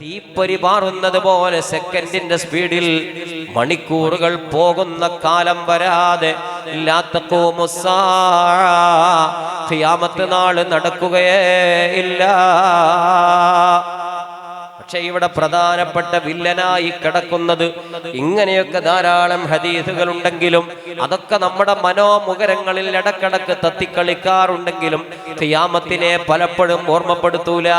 തീപ്പൊരി പാറുന്നത് പോലെ സെക്കൻഡിന്റെ സ്പീഡിൽ മണിക്കൂറുകൾ പോകുന്ന കാലം വരാതെ ഇല്ലാത്ത ഖിയാമത്ത് നാൾ നടക്കുകയേ ഇല്ല. പക്ഷെ ഇവിടെ പ്രധാനപ്പെട്ട വില്ലനായി കിടക്കുന്നത് ഇങ്ങനെയൊക്കെ ധാരാളം ഹദീസുകൾ ഉണ്ടെങ്കിലും അതൊക്കെ നമ്മുടെ മനോമുഖരങ്ങളിൽ ഇടക്കിടക്ക് തത്തിക്കളിക്കാറുണ്ടെങ്കിലും ഖിയാമത്തിനെ പലപ്പോഴും ഓർമ്മപ്പെടുത്തൂല.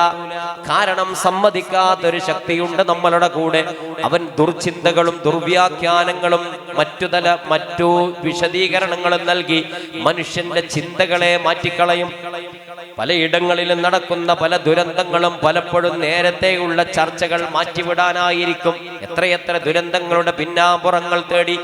കാരണം സമ്മതിക്കാത്തൊരു ശക്തിയുണ്ട് നമ്മളുടെ കൂടെ. അവൻ ദുർചിന്തകളും ദുർവ്യാഖ്യാനങ്ങളും മറ്റു തല മറ്റു വിശദീകരണങ്ങളും നൽകി മനുഷ്യന്റെ ചിന്തകളെ മാറ്റിക്കളയും. പലയിടങ്ങളിലും നടക്കുന്ന പല ദുരന്തങ്ങളും പലപ്പോഴും നേരത്തെയുള്ള ചർച്ചകൾ മാറ്റിവിടാനായിരിക്കും. എത്രയെത്ര ദുരന്തങ്ങളുടെ പിന്നാമ്പുറങ്ങൾ തേടി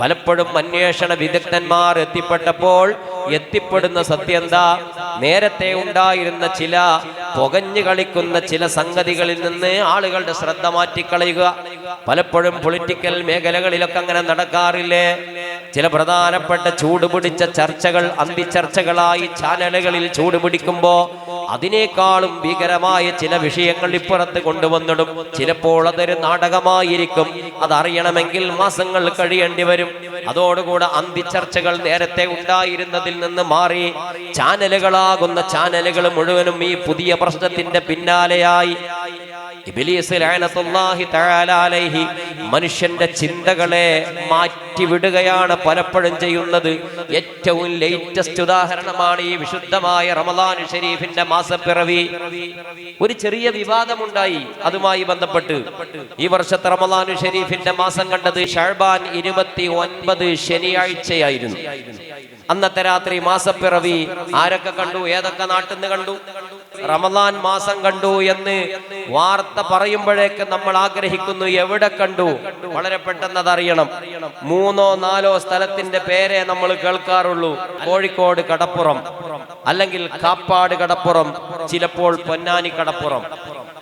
പലപ്പോഴും അന്വേഷണ വിദഗ്ധന്മാർ എത്തിപ്പെട്ടപ്പോൾ എത്തിപ്പെടുന്ന സത്യന്താ നേരത്തെ ഉണ്ടായിരുന്ന ചില പുകഞ്ഞു കളിക്കുന്ന ചില സംഗതികളിൽ നിന്ന് ആളുകളുടെ ശ്രദ്ധ മാറ്റിക്കളയുക. പലപ്പോഴും പൊളിറ്റിക്കൽ മേഖലകളിലൊക്കെ അങ്ങനെ നടക്കാറില്ലേ? ചില പ്രധാനപ്പെട്ട ചൂടുപിടിച്ച ചർച്ചകൾ അന്തിച്ചർച്ചകളായി ചാനലുകളിൽ ചൂടുപിടിക്കുമ്പോ അതിനേക്കാളും ഭീകരമായ ചില വിഷയങ്ങൾ ഇപ്പുറത്ത് കൊണ്ടുവന്നിടും. ചിലപ്പോൾ അതൊരു നാടകമായിരിക്കും. അതറിയണമെങ്കിൽ മാസങ്ങൾ കഴിയേണ്ടി വരും. അതോടുകൂടെ അന്തിച്ചർച്ചകൾ നേരത്തെ ഉണ്ടായിരുന്നതിൽ നിന്ന് മാറി ചാനലുകളാകുന്ന ചാനലുകൾ മുഴുവനും ഈ പുതിയ പ്രശ്നത്തിന്റെ പിന്നാലെയായി. മനുഷ്യന്റെ ചിന്തകളെ മാറ്റിവിടുകയാണ് പലപ്പോഴും ചെയ്യുന്നത്. ഏറ്റവും ലേറ്റസ്റ്റ് ഉദാഹരണമാണ് ഈ വിശുദ്ധമായ റമദാൻ ഷരീഫിന്റെ മാസപ്പിറവി. ഒരു ചെറിയ വിവാദമുണ്ടായി അതുമായി ബന്ധപ്പെട്ട്. ഈ വർഷത്തെ റമദാൻ ഷരീഫിന്റെ മാസം കണ്ടത് ഷാബാൻ ഇരുപത്തി ഒൻപത് ശനിയാഴ്ചയായിരുന്നു. അന്നത്തെ രാത്രി മാസപ്പിറവി ആരൊക്കെ കണ്ടു? ഏതൊക്കെ നാട്ടിൽ നിന്ന് കണ്ടു? റമദാൻ മാസം കണ്ടു എന്ന് വാർത്ത പറയുമ്പോഴേക്ക് നമ്മൾ ആഗ്രഹിക്കുന്നു എവിടെ കണ്ടു? വളരെ പെട്ടെന്ന് അതറിയണം. മൂന്നോ നാലോ സ്ഥലത്തിന്റെ പേരെ നമ്മൾ കേൾക്കാറുള്ളൂ. കോഴിക്കോട് കടപ്പുറം അല്ലെങ്കിൽ കാപ്പാട് കടപ്പുറം ചിലപ്പോൾ പൊന്നാനി കടപ്പുറം.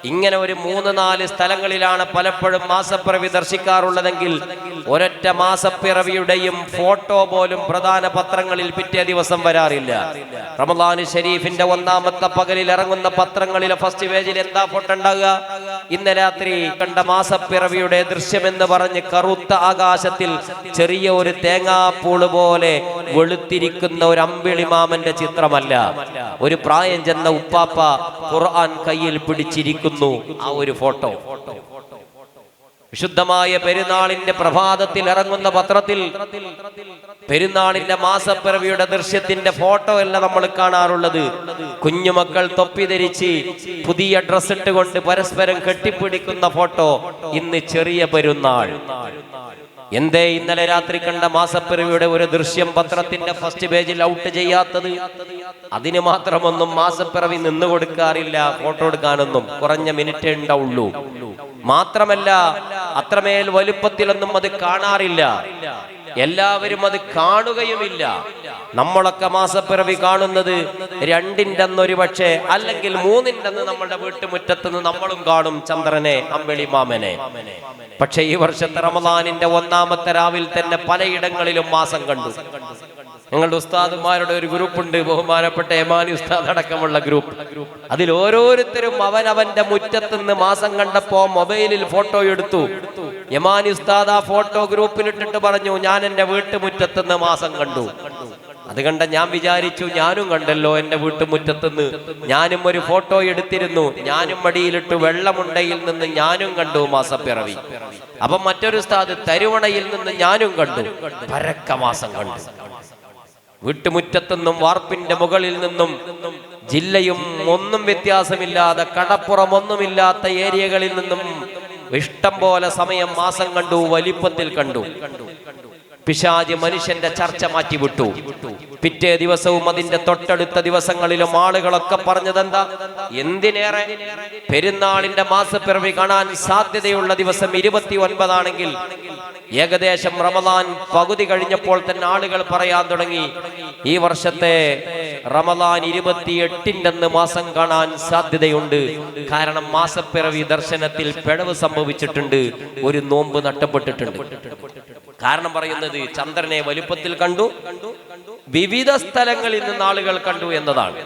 ഇങ്ങനെ ഒരു മൂന്ന് നാല് സ്ഥലങ്ങളിലാണ് പലപ്പോഴും മാസപ്പിറവി ദർശിക്കാറുള്ളതെങ്കിൽ ഒരൊറ്റ മാസപ്പിറവിയുടെയും ഫോട്ടോ പോലും പ്രധാന പത്രങ്ങളിൽ പിറ്റേ ദിവസം വരാറില്ല. റമദാൻ ഷെരീഫിന്റെ ഒന്നാമത്തെ പകലിൽ ഇറങ്ങുന്ന പത്രങ്ങളിലെ ഫസ്റ്റ് പേജിൽ എന്താ ഫോട്ടോ ഉണ്ടാകുക ഇന്ന് രാത്രി കണ്ട മാസപ്പിറവിയുടെ ദൃശ്യമെന്ന് പറഞ്ഞ് കറുത്ത ആകാശത്തിൽ ചെറിയ ഒരു തേങ്ങാപ്പൂൾ പോലെ വെളുത്തിരിക്കുന്ന ഒരു അമ്പിളിമാമന്റെ ചിത്രമല്ല. ഒരു പ്രായം ചെന്ന ഉപ്പാപ്പ ഖുർആൻ കയ്യിൽ പിടിച്ചിരിക്കുന്നു. ആ ഒരു ഫോട്ടോ. വിശുദ്ധമായ പെരുന്നാളിന്റെ പ്രഭാതത്തിൽ ഇറങ്ങുന്ന പത്രത്തിൽ പെരുന്നാളിന്റെ മാസപ്പിറവിയുടെ ദൃശ്യത്തിന്റെ ഫോട്ടോ അല്ല നമ്മൾ കാണാറുള്ളത്. കുഞ്ഞുമക്കൾ തൊപ്പി ധരിച്ച് പുതിയ ഡ്രസ് ഇട്ടുകൊണ്ട് പരസ്പരം കെട്ടിപ്പിടിക്കുന്ന ഫോട്ടോ ഇന്ന് ചെറിയ പെരുന്നാൾ. എന്തേ ഇന്നലെ രാത്രി കണ്ട മാസപ്പിറവിയുടെ ഒരു ദൃശ്യം പത്രത്തിന്റെ ഫസ്റ്റ് പേജിൽ ഔട്ട് ചെയ്യാത്തത്? അതിന് മാത്രമൊന്നും മാസപ്പിറവി നിന്ന് കൊടുക്കാറില്ല ഫോട്ടോ എടുക്കാനൊന്നും. കുറഞ്ഞ മിനിറ്റ് ഉണ്ടാവുള്ളൂ. മാത്രമല്ല അത്രമേൽ വലുപ്പത്തിലൊന്നും അത് കാണാറില്ല. എല്ലാവരും അത് കാണുകയുമില്ല. നമ്മളൊക്കെ മാസപ്പിറവി കാണുന്നത് രണ്ടിന്റെ അന്ന് ഒരു പക്ഷേ അല്ലെങ്കിൽ മൂന്നിന്റെ നമ്മളുടെ വീട്ടുമുറ്റത്ത് നിന്ന് നമ്മളും കാണും ചന്ദ്രനെ അമ്പിളി മാമനെ. പക്ഷെ ഈ വർഷത്തെ റമദാനിന്റെ ഒന്നാമത്തെ രാവിൽ തന്നെ പലയിടങ്ങളിലും മാസം കണ്ടു. ഞങ്ങളുടെ ഉസ്താദുമാരുടെ ഒരു ഗ്രൂപ്പ് ഉണ്ട് ബഹുമാനപ്പെട്ട എമാനി ഉസ്താദ് അടക്കമുള്ള ഗ്രൂപ്പ്. അതിൽ ഓരോരുത്തരും അവൻ അവന്റെ മുറ്റത്ത് നിന്ന് മാസം കണ്ടപ്പോ മൊബൈലിൽ ഫോട്ടോ എടുത്തു. യമാനി ഉസ്താദ് ആ ഫോട്ടോ ഗ്രൂപ്പിലിട്ടിട്ട് പറഞ്ഞു ഞാൻ എന്റെ വീട്ടുമുറ്റത്ത് നിന്ന് മാസം കണ്ടു. അത് കണ്ട ഞാൻ വിചാരിച്ചു ഞാനും കണ്ടല്ലോ എന്റെ വീട്ടുമുറ്റത്തുനിന്ന്. ഞാനും ഒരു ഫോട്ടോ എടുത്തിരുന്നു. ഞാനും മടിയിലിട്ട് വെള്ളമുണ്ടയിൽ നിന്ന് ഞാനും കണ്ടു മാസപ്പിറവി. അപ്പൊ മറ്റൊരു ഉസ്താദ് തരുവണയിൽ നിന്ന് ഞാനും കണ്ടു. പരക്ക മാസം കണ്ടു. വീട്ടുമുറ്റത്തുനിന്നും വാർപ്പിന്റെ മുകളിൽ നിന്നും ജില്ലയും ഒന്നും വ്യത്യാസമില്ലാതെ കടപ്പുറം ഒന്നുമില്ലാത്ത ഏരിയകളിൽ നിന്നും ഇഷ്ടം പോലെ സമയം മാസം കണ്ടു വലിപ്പത്തിൽ കണ്ടു. പിശാജ് മനുഷ്യന്റെ ചർച്ച മാറ്റിവിട്ടു. പിറ്റേ ദിവസവും അതിന്റെ തൊട്ടടുത്ത ദിവസങ്ങളിലും ആളുകളൊക്കെ പറഞ്ഞതെന്താ? എന്തിനേറെ? പെരുന്നാളിന്റെ മാസപ്പിറവി കാണാൻ സാധ്യതയുള്ള ദിവസം ഇരുപത്തി ഒൻപതാണെങ്കിൽ ഏകദേശം റമദാൻ പകുതി കഴിഞ്ഞപ്പോൾ തന്നെ ആളുകൾ പറയാൻ തുടങ്ങി ഈ വർഷത്തെ റമദാൻ ഇരുപത്തിയെട്ടിന്റെ അന്ന് മാസം കാണാൻ സാധ്യതയുണ്ട്. കാരണം മാസപ്പിറവി ദർശനത്തിൽ പിഴവ് സംഭവിച്ചിട്ടുണ്ട്. ഒരു നോമ്പ് നഷ്ടപ്പെട്ടിട്ടുണ്ട് കാരണം പറയുന്നത് ചന്ദ്രനെ വലുപ്പത്തിൽ കണ്ടു വിവിധ സ്ഥലങ്ങളിൽ നിന്ന് ആളുകൾ കണ്ടു എന്നതാണ്.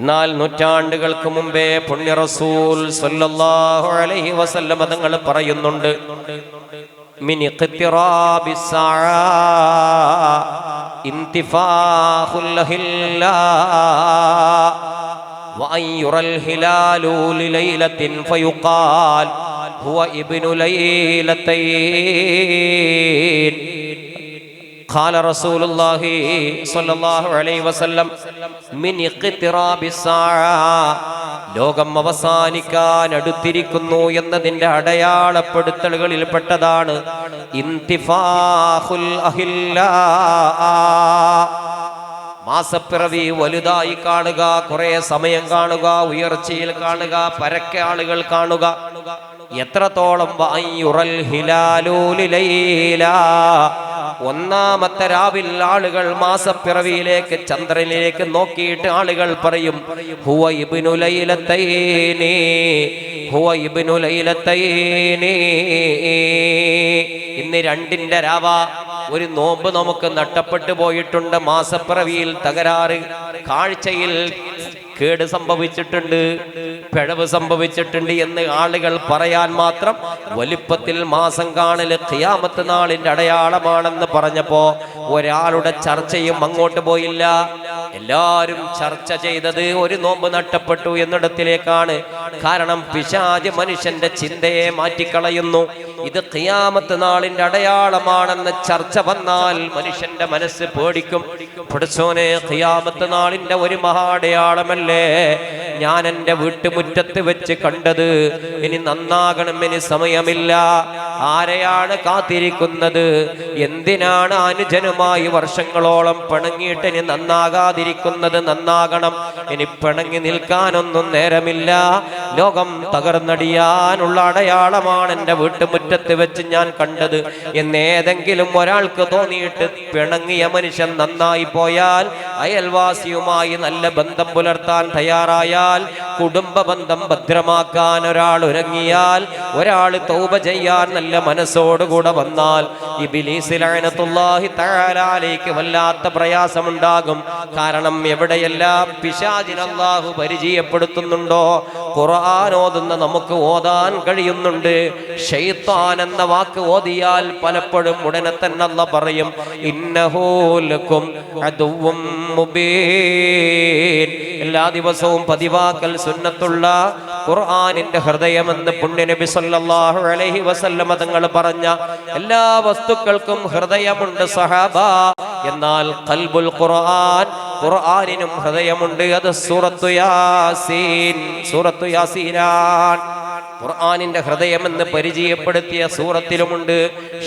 എന്നാൽ നൂറ്റാണ്ടുകൾക്ക് മുമ്പേ പുണ്യ റസൂൽ സല്ലല്ലാഹു അലൈഹി വസല്ലം തങ്ങൾ പറയുന്നുണ്ട് മിനി وأن يرى الهلال لليلة فيقال هو ابن ليلتين قال رسول الله صلى الله عليه وسلم من اقتراب الساعة ലോകം അവസാനിക്കാൻ അടുത്തിരിക്കുന്നു എന്നതിന്റെ അടയാളപ്പെടുത്തലുകളിൽപ്പെട്ടതാണ് ഇന്തിഫാഹുൽ അഹില്ലാ മാസപ്പിറവി വലുതായി കാണുക കുറെ സമയം കാണുക ഉയർച്ചയിൽ കാണുക പരക്കെ ആളുകൾ കാണുക. എത്രത്തോളം. ഒന്നാമത്തെ രാവിൽ ആളുകൾ മാസപ്പിറവിയിലേക്ക് ചന്ദ്രനിലേക്ക് നോക്കിയിട്ട് ആളുകൾ പറയും ഹുവ ഹുവ ഇന്ന് രണ്ടിന്റെ രാവ. ഒരു നോമ്പ് നമുക്ക് നട്ടപ്പെട്ടു പോയിട്ടുണ്ട്. മാസപ്പിറവിയിൽ തകരാറ്. കാഴ്ചയിൽ കേട് സംഭവിച്ചിട്ടുണ്ട്. പിഴവ് സംഭവിച്ചിട്ടുണ്ട് എന്ന് ആളുകൾ പറയാൻ മാത്രം വലിപ്പത്തിൽ മാസം കാണൽ ഖിയാമത്ത് നാളിന്റെ അടയാളമാണെന്ന് പറഞ്ഞപ്പോൾ ഒരാളുടെ ചർച്ചയും അങ്ങോട്ട് പോയില്ല. എല്ലാരും ചർച്ച ചെയ്തത് ഒരു നോമ്പ് നഷ്ടപ്പെട്ടു എന്നിടത്തിലേക്കാണ്. കാരണം പിശാജ് മനുഷ്യന്റെ ചിന്തയെ മാറ്റിക്കളയുന്നു. ഇത് ഖിയാമത്ത് നാളിന്റെ അടയാളമാണെന്ന് ചർച്ച വന്നാൽ മനുഷ്യന്റെ മനസ്സ് പേടിക്കും. പഠിച്ചോനെ ഖിയാമത്ത് നാളിന്റെ ഒരു മഹാടയാളമല്ലേ? ഞാൻ എന്റെ വീട്ടുമുറ്റത്ത് വെച്ച് കണ്ടത് ഇനി നന്നാകണം ഇനി സമയമില്ല. ആരെയാണ് കാത്തിരിക്കുന്നത്? എന്തിനാണ് അനുജനുമായി വർഷങ്ങളോളം പിണങ്ങിയിട്ട് ഇനി നന്നാകാതിരിക്കുന്നത് നന്നാകണം. ഇനി പിണങ്ങി നിൽക്കാനൊന്നും നേരമില്ല. ലോകം തകർന്നടിയാനുള്ള അടയാളമാണ് എന്റെ വീട്ടുമുറ്റത്ത് വെച്ച് ഞാൻ കണ്ടത്. എന്നേതെങ്കിലും ഒരാൾക്ക് തോന്നിയിട്ട് പിണങ്ങിയ മനുഷ്യൻ നന്നായി പോയാൽ അയൽവാസിയുമായി നല്ല ബന്ധം പുലർത്താൻ തയ്യാറായാൽ കുടുംബ ബന്ധം ഭദ്രമാക്കാൻ ഒരാൾ ഒരുങ്ങിയാൽ ഒരാൾ തൗബ ചെയ്യാൻ നല്ല മനസ്സോടുകൂടെ വന്നാൽ വല്ലാത്ത പ്രയാസമുണ്ടാകും. കാരണം എവിടെയെല്ലാം പിശാചിനാഹു പരിചയപ്പെടുത്തുന്നുണ്ടോ? ഖുർആൻ ഓതുന്ന നമുക്ക് ഓതാൻ കഴിയുന്നുണ്ട്. ഷെയ്ത്താൻ എന്ന വാക്ക് ഓതിയാൽ പലപ്പോഴും ഉടനെ തന്നെ പറയും ഇന്നഹോലക്കും മുബീൻ. എല്ലാ ദിവസവും പതിവാക്കൽ സുന്നത്തുള്ള ഖുർആാനിന്റെ ഹൃദയമെന്ന് പുണ്യനബി സല്ലാഹു അലഹി വസല്ലമ തങ്ങൾ പറഞ്ഞ എല്ലാ വസ്തുക്കൾക്കും ഹൃദയമുണ്ട് സഹാബ. എന്നാൽ കൽബുൽ ഖുർആൻ ഖുർആാനിനും ഹൃദയമുണ്ട്. അത് സൂറത്തു യാസീൻ സൂറത്തു യാസീനാൻ ഖുർആാനിന്റെ ഹൃദയമെന്ന് പരിചയപ്പെടുത്തിയ സൂറത്തിലുമുണ്ട്.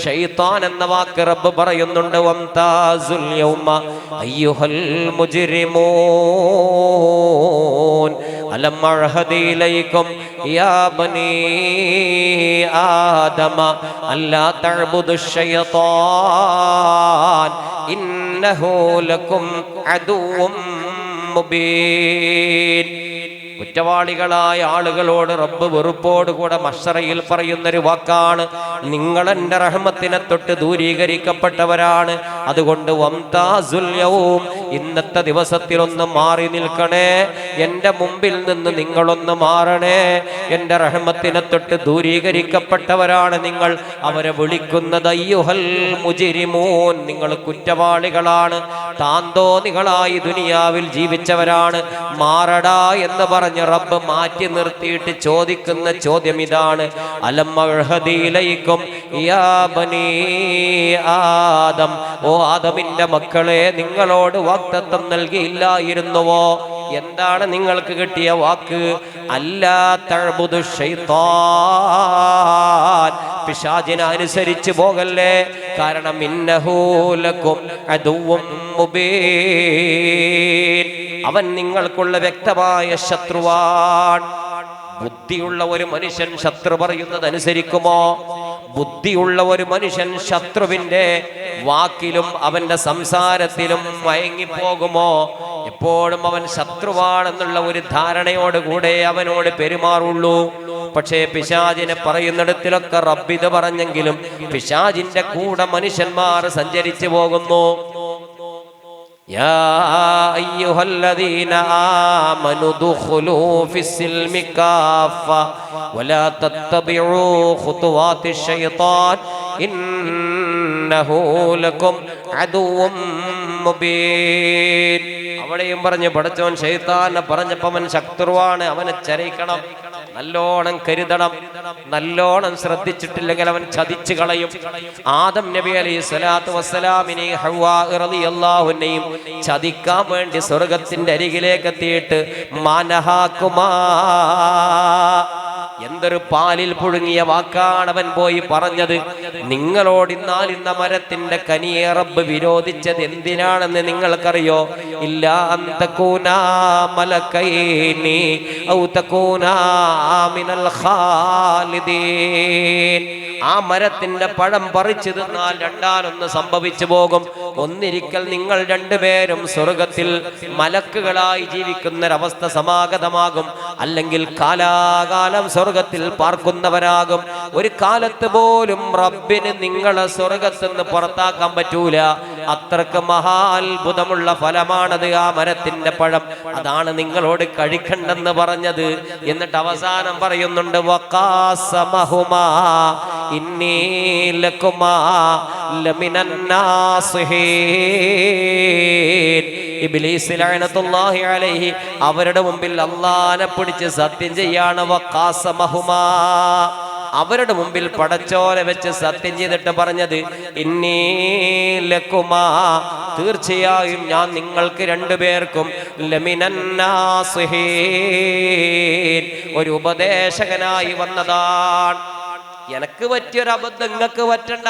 ഷെയ്ത്താൻ എന്ന വാക്ക് റബ്ബ് പറയുന്നുണ്ട് أيها المجرمون ألم أعهد إليكم يا بني آدم ألا تعبدوا الشيطان؟ إنه لكم عدو مبين. കുറ്റവാളികളായ ആളുകളോട് റബ്ബ് വെറുപ്പോടുകൂടെ മഷറയിൽ പറയുന്നൊരു വാക്കാണ്. നിങ്ങൾ എന്റെ റഹ്മത്തിനെ തൊട്ട് ദൂരീകരിക്കപ്പെട്ടവരാണ്. അതുകൊണ്ട് വംതാസുല്യവും ഇന്നത്തെ ദിവസത്തിലൊന്ന് മാറി നിൽക്കണേ. എന്റെ മുമ്പിൽ നിന്ന് നിങ്ങളൊന്ന് മാറണേ. എന്റെ റഹ്മത്തിനെ തൊട്ട് ദൂരീകരിക്കപ്പെട്ടവരാണ് നിങ്ങൾ. അവരെ വിളിക്കുന്നത് അയ്യുഹൽ മുജിരിമൂൻ. നിങ്ങൾ കുറ്റവാളികളാണ്. താന്തോന്നികളായി ദുനിയാവിൽ ജീവിച്ചവരാണ്. മാറടാ എന്ന് പറഞ്ഞ് റബ്ബ് മാറ്റി നിർത്തിയിട്ട് ചോദിക്കുന്ന ചോദ്യം ഇതാണ് അലം അഴ്ഹദിയിലൈക്കും യാ ബനീ ആദം. ഓ ആദമിന്റെ മക്കളെ നിങ്ങളോട് വാക്തത്വം നൽകിയില്ലായിരുന്നുവോ? എന്താണ് നിങ്ങൾക്ക് കിട്ടിയ വാക്ക്? അല്ലാ അനുസരിച്ച് പോകല്ലേ? കാരണം ഇന്നഹൂലക്കും അതുവും മുബീൻ. അവൻ നിങ്ങൾക്കുള്ള വ്യക്തമായ ശത്രുവാൻ. ബുദ്ധിയുള്ള ഒരു മനുഷ്യൻ ശത്രു പറയുന്നത് അനുസരിക്കുമോ ബുദ്ധിയുള്ള ഒരു മനുഷ്യൻ ശത്രുവിന്റെ വാക്കിലും അവന്റെ സംസാരത്തിലും മയങ്ങിപ്പോകുമോ? എപ്പോഴും അവൻ ശത്രുവാണെന്നുള്ള ഒരു ധാരണയോടുകൂടെ അവനോട് പെരുമാറുള്ളൂ. പക്ഷേ പിശാജിനെ പറയുന്നിടത്തിലൊക്കെ റബ്ബിത് പറഞ്ഞെങ്കിലും പിശാജിന്റെ കൂടെ മനുഷ്യന്മാർ സഞ്ചരിച്ചു പോകുന്നു. يا أيها الذين آمنوا ادخلوا في السلم كافة ولا تتبعوا خطوات الشيطان إنه لكم عدو മുബീൻ അവിടെയും പറഞ്ഞു പടച്ചോൻ ഷെയ്ത്താനെ പറഞ്ഞപ്പോ അവൻ ശത്രുവാണ് അവനെ ചരയിക്കണം നല്ലോണം കരുതണം. നല്ലോണം ശ്രദ്ധിച്ചിട്ടില്ലെങ്കിൽ അവൻ ചതിച്ചു കളയും. ആദം നബി അലൈഹി സ്വലാത്തു വസ്സലാമിനെ ഹവാഹുനെയും ചതിക്കാൻ വേണ്ടി സ്വർഗത്തിന്റെ അരികിലേക്ക് എത്തിയിട്ട് മാനഹാക്കുമാ എന്തൊരു പാലിൽ പുഴുങ്ങിയ വാക്കാണ് അവൻ പോയി പറഞ്ഞത്? നിങ്ങളോട് ഇന്നാൽ ഇന്ന മരത്തിന്റെ കനിയെ റബ്ബ് വിരോധിച്ചത് എന്തിനാണെന്ന് നിങ്ങൾക്കറിയോ? ഇല്ല മിനൽ ഖാലിദീൻ. ആ മരത്തിന്റെ പഴം പറിച്ചു തിന്നാൽ രണ്ടാലൊന്ന് സംഭവിച്ചു പോകും. ഒന്നിരിക്കൽ നിങ്ങൾ രണ്ടുപേരും സ്വർഗത്തിൽ മലക്കുകളായി ജീവിക്കുന്നൊരവസ്ഥ സമാഗതമാകും. അല്ലെങ്കിൽ കാലാകാലം സ്വർഗത്തിൽ പാർക്കുന്നവരാകും. ഒരു കാലത്ത് പോലും റബ്ബിന് നിങ്ങളെ സ്വർഗത്തുനിന്ന് പുറത്താക്കാൻ പറ്റൂല. അത്രയ്ക്ക് മഹാത്ഭുതമുള്ള ഫലമാണത് ആ മരത്തിന്റെ പഴം. അതാണ് നിങ്ങളോട് കഴിക്കണ്ടെന്ന് പറഞ്ഞത്. എന്നിട്ട് അവസാനം പറയുന്നുണ്ട് അവരുടെ മുമ്പിൽ അള്ളാനെ പിടിച്ച് സത്യം ചെയ്യാണ് വക്കാസമഹുമാ അവരുടെ മുമ്പിൽ പടച്ചോല വെച്ച് സത്യം ചെയ്തിട്ട് പറഞ്ഞത് ഇന്നീലക്കുമാ തീർച്ചയായും ഞാൻ നിങ്ങൾക്ക് രണ്ടുപേർക്കും ഒരു ഉപദേശകനായി വന്നതാണ്. എനക്ക് പറ്റിയൊരു അബദ്ധം നിങ്ങൾക്ക് പറ്റണ്ട.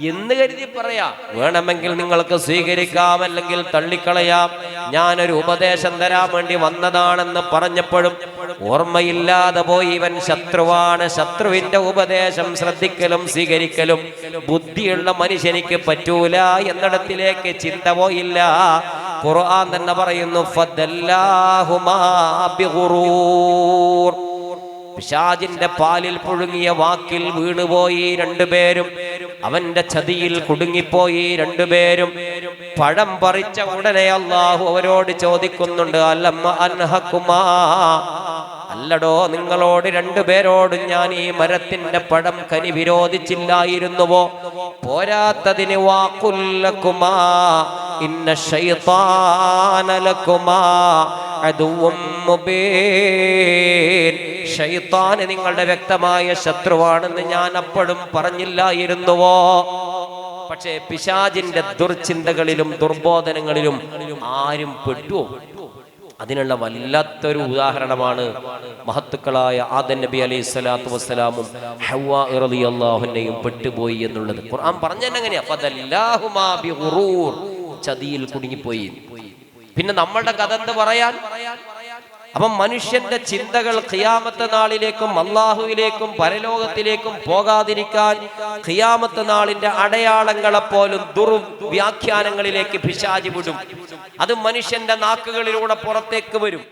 എന്ന് കരുതി പറയാ വേണമെങ്കിൽ നിങ്ങൾക്ക് സ്വീകരിക്കാം അല്ലെങ്കിൽ തള്ളിക്കളയാം. ഞാനൊരു ഉപദേശം തരാൻ വേണ്ടി വന്നതാണെന്ന് പറഞ്ഞപ്പോഴും ഓർമ്മയില്ലാതെ പോയി ഇവൻ ശത്രുവാണ്. ശത്രുവിന്റെ ഉപദേശം ശ്രദ്ധിക്കലും സ്വീകരിക്കലും ബുദ്ധിയുള്ള മനുഷ്യനിക്ക് പറ്റൂല. എന്നിടത്തിലേക്ക് ചിന്ത പോയില്ല. ഖുർആൻ തന്നെ പറയുന്നു പിശാജിന്റെ പാലിൽ പുഴുങ്ങിയ വാക്കിൽ വീണുപോയി രണ്ടുപേരും. അവന്റെ ചതിയിൽ കുടുങ്ങിപ്പോയി രണ്ടുപേരും. പഴം പറിച്ച ഉടനെ അള്ളാഹു അവരോട് ചോദിക്കുന്നുണ്ട് അല്ലമ്മ അൻഹക്കുമാ? അല്ലടോ നിങ്ങളോട് രണ്ടുപേരോടും ഞാൻ ഈ മരത്തിന്റെ പഴം കനി വിരോധിച്ചില്ലായിരുന്നുവോ? പോരാത്തതിന് വാക്കുല്ലക്കുമാ ഇന്ന നിങ്ങളുടെ വ്യക്തമായ ശത്രുവാണെന്ന് ഞാൻ അപ്പോഴും പറഞ്ഞില്ലായിരുന്നുവോ? പക്ഷേ പിശാജിന്റെ ദുർചിന്തകളിലും ദുർബോധനങ്ങളിലും ആരും പെട്ടുവോ അതിനുള്ള വല്ലാത്തൊരു ഉദാഹരണമാണ് മഹത്തുക്കളായ ആദൻ നബി അലൈഹി സ്വലാത്തു വസ്സലാമും ഹവ്വാ പെട്ടുപോയി എന്നുള്ളത്. ഖുർആൻ പറഞ്ഞത് എങ്ങനെയാ. ചതിയിൽ കുടുങ്ങിപ്പോയി. പിന്നെ നമ്മളുടെ കഥ എന്ത് പറയാൻ? അപ്പം മനുഷ്യന്റെ ചിന്തകൾ ഖിയാമത്ത് നാളിലേക്കും അള്ളാഹുവിലേക്കും പരലോകത്തിലേക്കും പോകാതിരിക്കാൻ ഖിയാമത്ത് നാളിന്റെ അടയാളങ്ങളെ അടയാളങ്ങളെപ്പോലും ദുർവ്യാഖ്യാനങ്ങളിലേക്ക് പിശാചി വിടും. അത് മനുഷ്യന്റെ നാക്കുകളിലൂടെ പുറത്തേക്ക് വരും.